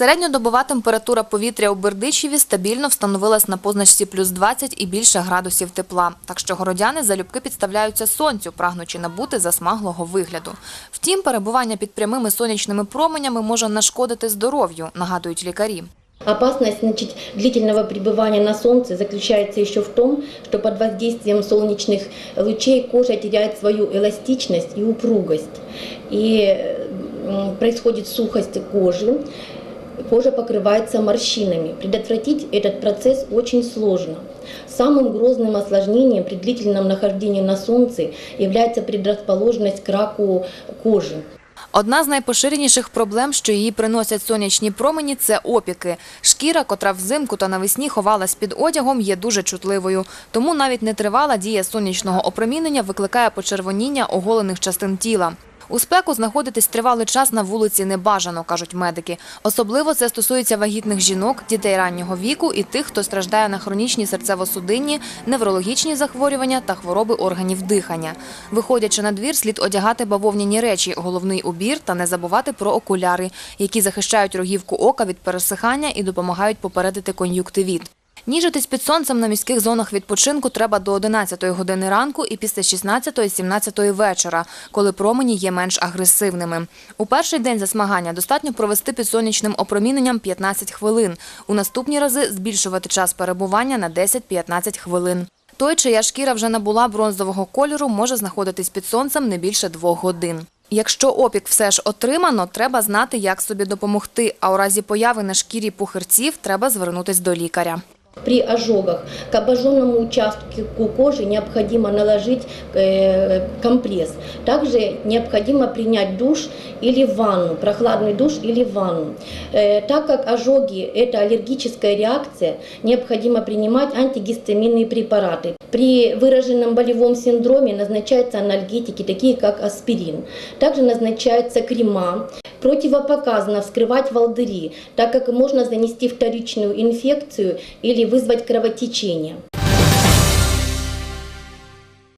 Середньодобова температура повітря у Бердичеві стабільно встановилась на позначці плюс 20 і більше градусів тепла. Так що городяни залюбки підставляються сонцю, прагнучи набути засмаглого вигляду. Втім, перебування під прямими сонячними променями може нашкодити здоров'ю, нагадують лікарі. Опасность значит, длительного пребывания на солнце заключается еще в том, что под воздействием солнечных лучей кожа теряет свою эластичность и упругость. И м, происходит сухость кожи, кожа покрывается морщинами. Предотвратить этот процесс очень сложно. Самым грозным осложнением при длительном нахождении на солнце является предрасположенность к раку кожи. Одна з найпоширеніших проблем, що її приносять сонячні промені, це опіки. Шкіра, котра взимку та навесні ховалась під одягом, є дуже чутливою. Тому навіть нетривала дія сонячного опромінення викликає почервоніння оголених частин тіла. У спеку знаходитись тривалий час на вулиці не бажано, кажуть медики. Особливо це стосується вагітних жінок, дітей раннього віку і тих, хто страждає на хронічні серцево-судинні, неврологічні захворювання та хвороби органів дихання. Виходячи на двір, слід одягати бавовняні речі, головний убір та не забувати про окуляри, які захищають рогівку ока від пересихання і допомагають попередити кон'юктивіт. Ніжитись під сонцем на міських зонах відпочинку треба до 11 години ранку і після 16-17 вечора, коли промені є менш агресивними. У перший день засмагання достатньо провести під сонячним опроміненням 15 хвилин. У наступні рази збільшувати час перебування на 10-15 хвилин. Той, чия шкіра вже набула бронзового кольору, може знаходитись під сонцем не більше двох годин. Якщо опік все ж отримано, треба знати, як собі допомогти. А у разі появи на шкірі пухирців треба звернутись до лікаря. При ожогах к обожженному участку кожи необходимо наложить э, компресс. Также необходимо принять душ или ванну, прохладный душ или ванну. Э, Так как ожоги – это аллергическая реакция, необходимо принимать антигистаминные препараты. При выраженном болевом синдроме назначаются анальгетики, такие как аспирин. Также назначаются крема. Противопоказано вскрывать волдыри, так как можно занести вторичную инфекцию или вызвать кровотечение.